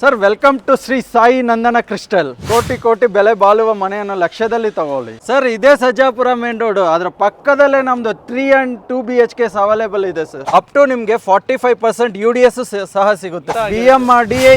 Sir welcome to Shri Sai Nandana crystal ಕೋಟಿ ಕೋಟಿ ಬೆಲೆ ಬಾಳುವ ಮನೆಯನ್ನು ಲಕ್ಷ್ಯದಲ್ಲಿ ತಗೊಳ್ಳಿ. ಸರ್ ಇದೇ ಸಜ್ಜಾಪುರ ಮೇನ್ ರೋಡ್ ಅದ್ರ ಪಕ್ಕದಲ್ಲೇ ನಮ್ದು three and two B H Ks available ಇದೆ ಸರ್ ಅಪ್ ಟು ನಿಮ್ಗೆ forty five percent U D S ಸಹ ಸಿಗುತ್ತೆ. B M R D A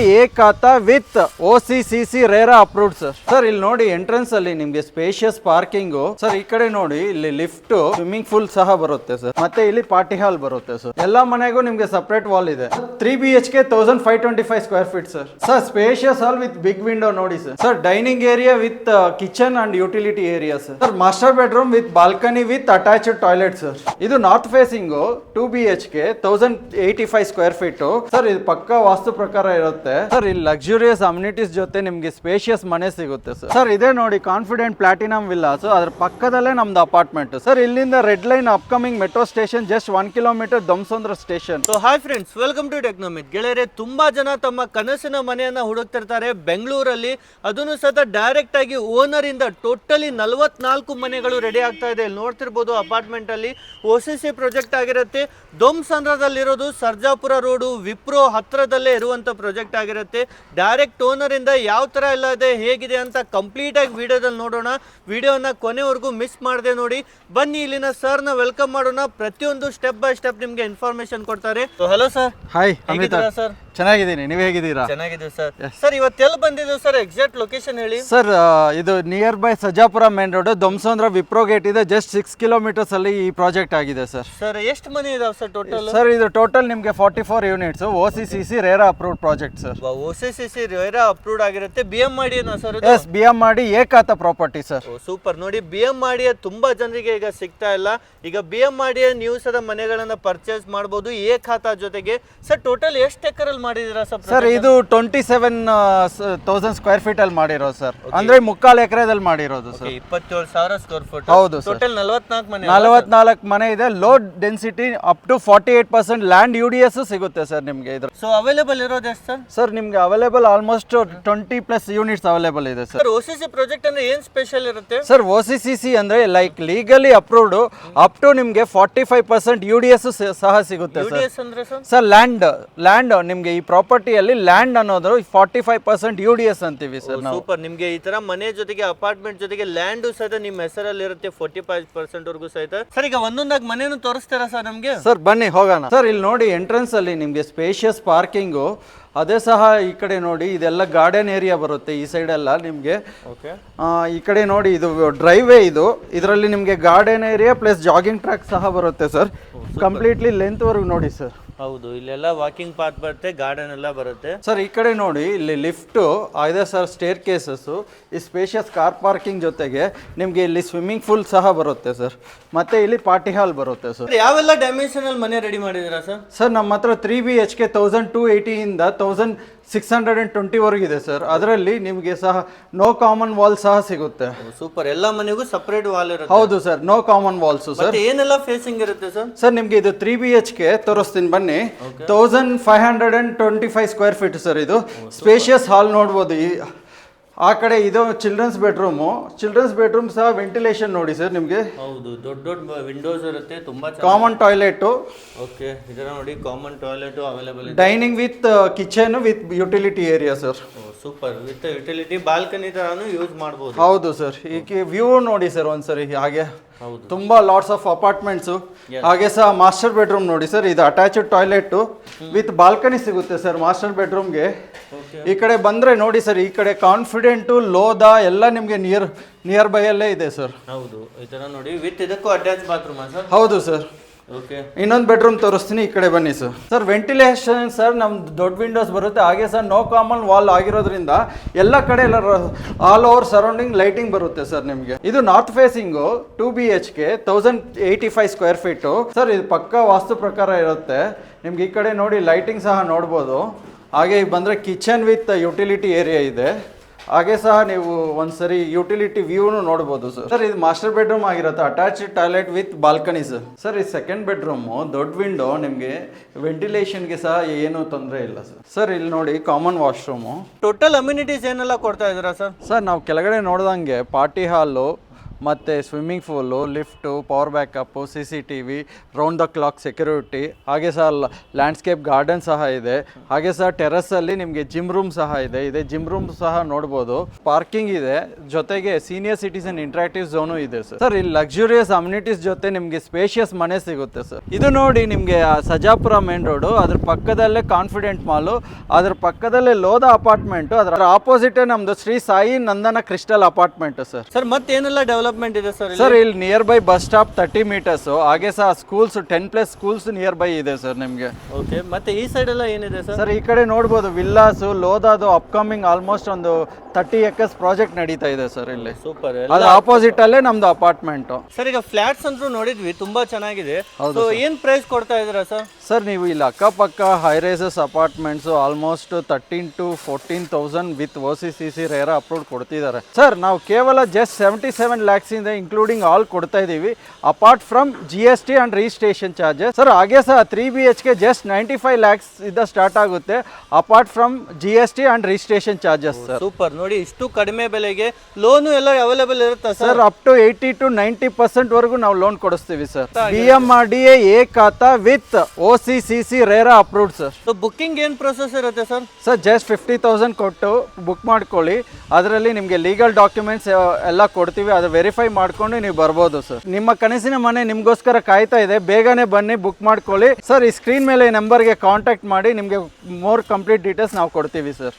with O C C C RERA approved sir sir ಇಲ್ಲಿ ನೋಡಿ entrance ಅಲ್ಲಿ ನಿಮ್ಗೆ spacious parking sir ಈ ಕಡೆ ನೋಡಿ ಇಲ್ಲಿ ಲಿಫ್ಟ್ ಸ್ವಿಮ್ಮಿಂಗ್ ಪೂಲ್ ಸಹ ಬರುತ್ತೆ ಸರ್ ಮತ್ತೆ ಇಲ್ಲಿ ಪಾರ್ಟಿ ಹಾಲ್ ಬರುತ್ತೆ ಸರ್ ಎಲ್ಲಾ ಮನೆಗೂ ನಿಮ್ಗೆ ಸಪರೇಟ್ ವಾಲ್ ಇದೆ. Three B H K thousand five twenty five square feet sir sir spacious hall with big window ನೋಡಿ sir sir dining area with kitchen and utility area sir sir master bedroom with balcony with attached toilet sir ಇದು north facing two B H K thousand eighty five square feet sir ಇದು ಪಕ್ಕ ವಾಸ್ತು ಪ್ರಕಾರ ಇರುತ್ತೆ. Sir ಇಲ್ಲಿ luxurious amenities ಜೊತೆ ನಿಮ್ಗೆ spacious ಮನೆ ಸಿಗುತ್ತೆ ಸರ್ ಸರ್ ಇದೇ ನೋಡಿ ಕಾನ್ಫಿಡೆಂಟ್ ಪ್ಲಾಟಿನಮ್ ವಿಲ್ಲಾಸ್ ಅದ್ರ ಪಕ್ಕದಲ್ಲೇ ನಮ್ದು ಅಪಾರ್ಟ್ಮೆಂಟ್ ಸರ್ ಇಲ್ಲಿಂದ red line upcoming metro station just one kilometre Dommasandra station so hi friends welcome to Technomith ಗೆಳೆಯರೆ, ತುಂಬಾ ಜನ ತಮ್ಮ ಕನಸಿನ ಮನೆಯನ್ನ ಹುಡುಕ್ತಿರ್ತಾರೆ. ಬೆಂಗಳೂರಲ್ಲಿ ಅದನ್ನು ಸಹ ಡೈರೆಕ್ಟ್ ಆಗಿ ಓನರ್ ಇಂದ ಟೋಟಲಿ ನಲವತ್ನಾಲ್ಕು ಮನೆಗಳು ರೆಡಿ ಆಗ್ತಾ ಇದೆ. ಇಲ್ಲಿ ನೋಡ್ತಿರ್ಬೋದು ಅಪಾರ್ಟ್ಮೆಂಟ್ ಅಲ್ಲಿ ಒ ಸಿ ಸಿ ಪ್ರಾಜೆಕ್ಟ್ ಆಗಿರುತ್ತೆ. ದೊಮ್ಸಂದ್ರದಲ್ಲಿರೋದು ಸರ್ಜಾಪುರ ರೋಡು ವಿಪ್ರೋ ಹತ್ರದಲ್ಲೇ ಇರುವಂತ ಪ್ರಾಜೆಕ್ಟ್ ಆಗಿರುತ್ತೆ. ಡೈರೆಕ್ಟ್ ಓನರ್ ಇಂದ ಯಾವ ತರ ಎಲ್ಲ ಇದೆ ಹೇಗಿದೆ ಅಂತ ಕಂಪ್ಲೀಟ್ ಆಗಿ ವಿಡಿಯೋದಲ್ಲಿ ನೋಡೋಣ. ವಿಡಿಯೋನ ಕೊನೆವರೆಗೂ ಮಿಸ್ ಮಾಡದೆ ನೋಡಿ. ಬನ್ನಿ ಇಲ್ಲಿನ ಸರ್ನ ವೆಲ್ಕಮ್ ಮಾಡೋಣ. ಪ್ರತಿಯೊಂದು ಸ್ಟೆಪ್ ಬೈ ಸ್ಟೆಪ್ ನಿಮ್ಗೆ ಇನ್ಫಾರ್ಮೇಶನ್ ಕೊಡ್ತಾರೆ. ಹಲೋ ಸರ್ ಹಾಯ್ ಸರ್ ಚೆನ್ನಾಗಿದ್ದೀನಿ ನೀವು ಹೇಗಿದ್ದೀರಾ? ಚೆನ್ನಾಗಿದ್ದೀವಿ ಸರ್. ಸರ್ ಎಲ್ಲಿ ಬಂದಿದ್ದೀವಿ ಸರ್? ಎಕ್ಸಾಕ್ಟ್ ಲೊಕೇಶನ್ ಹೇಳಿ. ಸರ್ ಇದು nearby Sarjapura main road Dommasandra Wipro gate ಇದೆ ಜಸ್ಟ್ ಸಿಕ್ಸ್ ಕಿಲೋಮೀಟರ್ಸ್ ಅಲ್ಲಿ ಈ ಪ್ರಾಜೆಕ್ಟ್ ಆಗಿದೆ ಸರ್. ಸರ್ ಎಷ್ಟು ಮನೆ ಇದಾವೆ ಸರ್ ಟೋಟಲ್ ಸರ್ ಇದು ಟೋಟಲ್ ನಿಮಗೆ forty four units O C C C RERA approved project sir O C C C RERA approved ಆಗಿರುತ್ತೆ. ಬಿ ಎಂ ಮಾಡಿ ಸರ್ ಎಸ್ ಬಿ ಎಂ ಮಾಡಿ ಏಕಾತ ಪ್ರಾಪರ್ಟಿ ಸರ್. ಸೂಪರ್. ನೋಡಿ ಬಿ ಎಂ ಮಾಡಿ ತುಂಬಾ ಜನರಿಗೆ ಈಗ ಸಿಗ್ತಾ ಇಲ್ಲ. ಈಗ ಬಿ ಎಂ ಮಾಡಿ ನೀವು ಸಹ ಮನೆಗಳನ್ನ ಪರ್ಚೇಸ್ ಮಾಡಬಹುದು ಏಕಾತ ಖಾತಾ ಜೊತೆಗೆ. ಸರ್ ಟೋಟಲ್ ಎಷ್ಟು ಎಕರಲ್ಲಿ ಮಾಡಿದೀರಾ ಸರ್ ಸರ್ ಇದು twenty seven thousand square feet ಅಲ್ಲಿ ಮಾಡಿರೋದು ಸರ್. ಅಂದ್ರೆ ಮುಕ್ಕಾಲು ಎಕರೆದಲ್ಲಿ ಮಾಡಿರೋದು ಸರ್. ಇಪ್ಪತ್ತೇಳು ಸಾವಿರ ಸ್ಕ್ವೇರ್ ಫೀಟ್ ಹೌದು. ಟೋಟಲ್ ನಲವತ್ನಾಲ್ಕು ಮನೆ ನಲವತ್ನಾಲ್ಕು ಮನೆ ಇದೆ. Low density up to forty eight percent land U D S ಸಿಗುತ್ತೆ ಸರ್ ನಿಮಗೆ ಇದ್ರ ಸೊ ಅವೈಲೇಬಲ್ ಇರೋದು ಎಷ್ಟು ಸರ್? ಸರ್ ನಿಮ್ಗೆ available almost twenty plus units available ಇದೆ sir. O C C project ಅಂದ್ರೆ ಏನ್ ಸ್ಪೆಷಲ್ ಇರುತ್ತೆ? Sir O C C C ಅಂದರೆ like legally approved up to ನಿಮಗೆ forty five percent U D S ಸಹ ಸಿಗುತ್ತೆ ಸರ್. ಸರ್? ಲ್ಯಾಂಡ್ ಲ್ಯಾಂಡ್ ನಿಮಗೆ ಈ ಪ್ರಾಪರ್ಟಿಯಲ್ಲಿ ಲ್ಯಾಂಡ್ ಅನ್ನೋದು forty five percent U D S ಅಂತೀವಿ ಸರ್ ನಾವು. ಸೂಪರ್ ನಿಮಗೆ ಈ ತರ ಮನೆ ಜೊತೆಗೆ ಅಪಾರ್ಟ್ಮೆಂಟ್ ಜೊತೆಗೆ ಲ್ಯಾಂಡ್ ಸಹಿತ ನಿಮ್ಮ ಹೆಸರಲ್ಲಿ ಇರುತ್ತೆ ಫೋರ್ಟಿ ಫೈವ್ ಪರ್ಸೆಂಟ್ ವರ್ಗೂ ಸಹಿತ. ಸರ್ ಈಗ ಒಂದೊಂದಾಗಿ ಮನೇನು ತೋರಿಸ್ತೀರಾ ಸರ್ ನಮಗೆ? ಸರ್ ಬನ್ನಿ ಹೋಗೋಣ. ಸರ್ ಇಲ್ಲಿ ನೋಡಿ ಎಂಟ್ರೆನ್ಸ್ ಅಲ್ಲಿ ನಿಮಗೆ ಸ್ಪೇಷಿಯಸ್ ಪಾರ್ಕಿಂಗು ಅದೇ ಸಹ ಈ ಕಡೆ ನೋಡಿ ಇದೆಲ್ಲ ಗಾರ್ಡನ್ ಏರಿಯಾ ಬರುತ್ತೆ ಈ ಸೈಡ್ ಎಲ್ಲ ನಿಮಗೆ. ಓಕೆ ಈ ಕಡೆ ನೋಡಿ ಇದು ಡ್ರೈವೇ ಇದು. ಇದರಲ್ಲಿ ನಿಮಗೆ garden area plus jogging track ಸಹ ಬರುತ್ತೆ ಸರ್ ಕಂಪ್ಲೀಟ್ಲಿ ಲೆಂತ್ವರೆಗೂ ನೋಡಿ ಸರ್ ಹೌದು ಇಲ್ಲೆಲ್ಲ ವಾಕಿಂಗ್ ಪಾತ್ ಬರುತ್ತೆ ಗಾರ್ಡನ್ ಎಲ್ಲ ಬರುತ್ತೆ. ಸರ್ ಈ ಕಡೆ ನೋಡಿ ಇಲ್ಲಿ ಲಿಫ್ಟು ಇದೆ ಸರ್ ಸ್ಟೇರ್ ಕೇಸಸ್ಸು ಈ ಸ್ಪೇಷಿಯಸ್ ಕಾರ್ ಪಾರ್ಕಿಂಗ್ ಜೊತೆಗೆ ನಿಮಗೆ ಇಲ್ಲಿ ಸ್ವಿಮ್ಮಿಂಗ್ ಪೂಲ್ ಸಹ ಬರುತ್ತೆ ಸರ್ ಮತ್ತೆ ಇಲ್ಲಿ ಪಾರ್ಟಿ ಹಾಲ್ ಬರುತ್ತೆ ಸರ್ ಯಾವೆಲ್ಲ ಡೈಮೆನ್ಷನ್ ಅಲ್ಲಿ ಮನೆ ರೆಡಿ ಮಾಡಿದೀರಾ ಸರ್ ಸರ್ ನಮ್ಮ ಹತ್ರ three B H K thousand two ಏಯ್ಟಿಯಿಂದ thousand six hundred and ಟ್ವೆಂಟಿವರೆಗಿದೆ ಸರ್. ಅದರಲ್ಲಿ ನಿಮಗೆ ಸಹ ನೋ ಕಾಮನ್ ವಾಲ್ ಸಹ ಸಿಗುತ್ತೆ. ಸೂಪರ್. ಎಲ್ಲ ಮನೆಗೂ ಸಪ್ರೇಟ್ ವಾಲ್ ಇರುತ್ತೆ. ಹೌದು sir no common walls sir. ಏನೆಲ್ಲ ಫೇಸಿಂಗ್ ಇರುತ್ತೆ ಸರ್? ಸರ್ ನಿಮಗೆ ಇದು ತ್ರೀ ಬಿ ಎಚ್ ಕೆ ತೋರಿಸ್ತೀನಿ ಬನ್ನಿ. Thousand five hundred and twenty five square feet sir ಇದು. ಸ್ಪೇಷಿಯಸ್ ಹಾಲ್ ನೋಡ್ಬೋದು ಈ ಆ ಕಡೆ ಇದು ಚಿಲ್ಡ್ರನ್ಸ್ ಬೆಡ್ರೂಮು ಚಿಲ್ಡ್ರನ್ಸ್ ಬೆಡ್ರೂಮ್ ಸಹ ವೆಂಟಿಲೇಷನ್ ನೋಡಿ ಸರ್ ನಿಮಗೆ. ಹೌದು ದೊಡ್ಡ ದೊಡ್ಡ ವಿಂಡೋಸ್ ಇರುತ್ತೆ ತುಂಬಾ ಕಾಮನ್ ಟಾಯ್ಲೆಟ್ ಓಕೆ ಇದನ್ನ ನೋಡಿ ಕಾಮನ್ ಟಾಯ್ಲೆಟ್ ಅವೈಲೇಬಲ್ ಇದೆ. Dining with kitchen with utility area sir super with utility balcony ತರಾನು use ಮಾಡಬಹುದು ಹೌದು ಸರ್ ಈಗ ವ್ಯೂ ನೋಡಿ ಸರ್. ಒಂದ್ಸರಿ ಹಾಗೆ ಹೌದು. ತುಂಬಾ ಲಾಟ್ಸ್ ಆಫ್ ಅಪಾರ್ಟ್ಮೆಂಟ್ಸು ಹಾಗೆ ಸಹ ಮಾಸ್ಟರ್ ಬೆಡ್ರೂಮ್ ನೋಡಿ ಸರ್ ಇದು ಅಟ್ಯಾಚ್ಡ್ ಟಾಯ್ಲೆಟ್ ವಿತ್ ಬಾಲ್ಕನಿ ಸಿಗುತ್ತೆ ಸರ್ ಮಾಸ್ಟರ್ ಬೆಡ್ರೂಮ್ಗೆ ಈ ಕಡೆ ಬಂದ್ರೆ ನೋಡಿ ಸರ್ ಈ ಕಡೆ ಕಾನ್ಫಿಡೆಂಟು ಲೋದಾ ಎಲ್ಲ ನಿಮಗೆ ನಿಯರ್ ನಿಯರ್ ಬೈ ಅಲ್ಲೇ ಇದೆ ಸರ್ ಹೌದು. ಈ ತರ ನೋಡಿ. ವಿತ್ ಇದಕ್ಕೂ ಅಟ್ಯಾಚ್ ಬಾತ್ರೂಮ್ ಸರ್ ಹೌದು ಸರ್ ಇನ್ನೊಂದು ಬೆಡ್ರೂಮ್ ತೋರಿಸ್ತೀನಿ, ಈ ಕಡೆ ಬನ್ನಿ ಸರ್ ಸರ್ ವೆಂಟಿಲೇಷನ್ ಸರ್ ನಮ್ದು ದೊಡ್ಡ ವಿಂಡೋಸ್ ಬರುತ್ತೆ. ಹಾಗೆ ಸರ್ ನೋ ಕಾಮನ್ ವಾಲ್ ಆಗಿರೋದ್ರಿಂದ ಎಲ್ಲ ಕಡೆ ಎಲ್ಲ ಆಲ್ ಓವರ್ ಸರೌಂಡಿಂಗ್ ಲೈಟಿಂಗ್ ಬರುತ್ತೆ ಸರ್ ನಿಮಗೆ. ಇದು north facing two B H K thousand eighty five square feet sir ಇದು ಪಕ್ಕ ವಾಸ್ತು ಪ್ರಕಾರ ಇರುತ್ತೆ. ನಿಮ್ಗೆ ಈ ಕಡೆ ನೋಡಿ ಲೈಟಿಂಗ್ ಸಹ ನೋಡ್ಬೋದು. ಹಾಗೆ ಈಗ ಬಂದರೆ ಕಿಚನ್ ವಿತ್ ಯುಟಿಲಿಟಿ ಏರಿಯಾ ಇದೆ. ಹಾಗೆ ಸಹ ನೀವು ಒಂದ್ಸರಿ ಯುಟಿಲಿಟಿ ವ್ಯೂನು ನೋಡಬಹುದು ಸರ್. ಸರ್ ಇದು ಮಾಸ್ಟರ್ ಬೆಡ್ರೂಮ್ ಆಗಿರುತ್ತೆ. Attach toilet with balcony sir sir ಈ ಸೆಕೆಂಡ್ ಬೆಡ್ರೂಮ್ ದೊಡ್ಡ ವಿಂಡೋ ನಿಮಗೆ ವೆಂಟಿಲೇಷನ್ಗೆ ಸಹ ಏನು ತೊಂದರೆ ಇಲ್ಲ ಸರ್ ಸರ್ ಇಲ್ಲಿ ನೋಡಿ ಕಾಮನ್ ವಾಶ್ರೂಮು ಟೋಟಲ್ ಅಮ್ಯುನಿಟೀಸ್ ಏನೆಲ್ಲ ಕೊಡ್ತಾ ಇದ್ದೀರಾ ಸರ್ ಸರ್ ನಾವು ಕೆಳಗಡೆ ನೋಡ್ದಂಗೆ ಪಾರ್ಟಿ ಹಾಲು ಮತ್ತು swimming pool lift power backup C C T V round the clock security ಹಾಗೆ ಸಹ ಲ್ಯಾಂಡ್ಸ್ಕೇಪ್ ಗಾರ್ಡನ್ ಸಹ ಇದೆ. ಹಾಗೆ ಸಹ ಟೆರಸಲ್ಲಿ ನಿಮಗೆ ಜಿಮ್ ರೂಮ್ ಸಹ ಇದೆ. ಇದೆ ಜಿಮ್ ರೂಮ್ ಸಹ ನೋಡ್ಬೋದು. ಪಾರ್ಕಿಂಗ್ ಇದೆ. ಜೊತೆಗೆ ಸೀನಿಯರ್ ಸಿಟಿಸನ್ ಇಂಟ್ರಾಕ್ಟಿವ್ ಝೋನು ಇದೆ ಸರ್ ಸರ್ ಇಲ್ಲಿ ಲಕ್ಸುರಿಯಸ್ ಅಮ್ಯುನಿಟೀಸ್ ಜೊತೆ ನಿಮಗೆ ಸ್ಪೇಷಿಯಸ್ ಮನೆ ಸಿಗುತ್ತೆ ಸರ್ ಇದು ನೋಡಿ ನಿಮಗೆ ಸಜಾಪುರ ಮೇನ್ ರೋಡು ಅದ್ರ ಪಕ್ಕದಲ್ಲೇ ಕಾನ್ಫಿಡೆಂಟ್ ಮಾಲು ಅದ್ರ ಪಕ್ಕದಲ್ಲೇ ಲೋದ ಅಪಾರ್ಟ್ಮೆಂಟು ಅದರ ಆಪೋಸಿಟೇ ನಮ್ಮದು Shri Sai Nandana crystal apartment sir sir ಮತ್ತೇನೆಲ್ಲ development ಇದೆ ಸರ್ ಸರ್ ಇಲ್ಲಿ? Nearby bus stop thirty metres ಹಾಗೆ ಸಹ schools ten plus schools nearby ಇದೆ ಸರ್ ನಿಮಗೆ. ಓಕೆ ಮತ್ತೆ ಈ ಸೈಡ್ ಎಲ್ಲ ಏನಿದೆ ಸರ್ ಸರ್ ಈ ಕಡೆ ನೋಡ್ಬೋದು ವಿಲ್ಲಾಸು ಲೋದಾದು ಅಪ್ಕಮಿಂಗ್ ಆಲ್ಮೋಸ್ಟ್ ಒಂದು ತರ್ಟಿ ಎಕರ್ಸ್ ಪ್ರಾಜೆಕ್ಟ್ ನಡೀತಾ ಇದೆ ಸರ್ ಇಲ್ಲಿ. ಸೂಪರ್ ಅದ್ರ ಆಪೋಸಿಟ್ ಅಲ್ಲೇ ನಮ್ದು ಅಪಾರ್ಟ್ಮೆಂಟ್ ಸರ್ ಈಗ ಫ್ಲಾಟ್ಸ್ ಅಂದ್ರು ನೋಡಿದ್ವಿ ತುಂಬಾ ಚೆನ್ನಾಗಿದೆ. ಸೊ ಏನ್ ಪ್ರೈಸ್ ಕೊಡ್ತಾ ಇದ್ದೀರಾ ಸರ್ ಸರ್ ನೀವು ಇಲ್ಲಿ ಅಕ್ಕಪಕ್ಕ high rises apartments almost thirteen to fourteen thousand with O C C C RERA approve ಕೊಡ್ತಿದ್ದಾರೆ. ಸರ್ ನಾವು ಕೇವಲ ಜಸ್ಟ್ ಸೆವೆಂಟಿ ಸೆವೆನ್ ಲ್ಯಾಕ್ಸಿಂದ ಇನ್ಕ್ಲೂಡಿಂಗ್ ಆಲ್ ಕೊಡ್ತಾ ಇದ್ದೀವಿ. Apart from G S T and registration charges sir ಹಾಗೆ ಸಹ three B H K just ninety five lakhs ಇಂದ start ಆಗುತ್ತೆ. Apart from G S T and registration charges sir super ನೋಡಿ ಇಷ್ಟು ಕಡಿಮೆ ಬೆಲೆಗೆ ಲೋನು ಎಲ್ಲ ಅವೈಲೇಬಲ್ ಇರುತ್ತಾ sir up to eighty to ninety percent ವರೆಗೂ ನಾವು loan ಕೊಡಿಸ್ತೀವಿ sir B M R D A khata with O C C C RERA approved sir so booking ಏನ್ process ಇರುತ್ತೆ sir sir just fifty thousand ಕೊಟ್ಟು book ಮಾಡ್ಕೊಳ್ಳಿ. ಅದರಲ್ಲಿ ನಿಮಗೆ legal documents ಎಲ್ಲ ಕೊಡ್ತೀವಿ. ಅದು ವೆರಿಫೈ ಮಾಡ್ಕೊಂಡು ನೀವು ಬರ್ಬೋದು ಸರ್ ನಿಮ್ಮ ಕನಸಿನ ಮನೆ ನಿಮಗೋಸ್ಕರ ಕಾಯ್ತಾ ಇದೆ. ಬೇಗನೆ ಬನ್ನಿ ಬುಕ್ ಮಾಡ್ಕೊಳ್ಳಿ. ಸರ್ ಈ ಸ್ಕ್ರೀನ್ ಮೇಲೆ ಈ ನಂಬರ್ಗೆ ಕಾಂಟ್ಯಾಕ್ಟ್ ಮಾಡಿ, ನಿಮಗೆ ಮೋರ್ ಕಂಪ್ಲೀಟ್ ಡೀಟೇಲ್ಸ್ ನಾವು ಕೊಡ್ತೀವಿ ಸರ್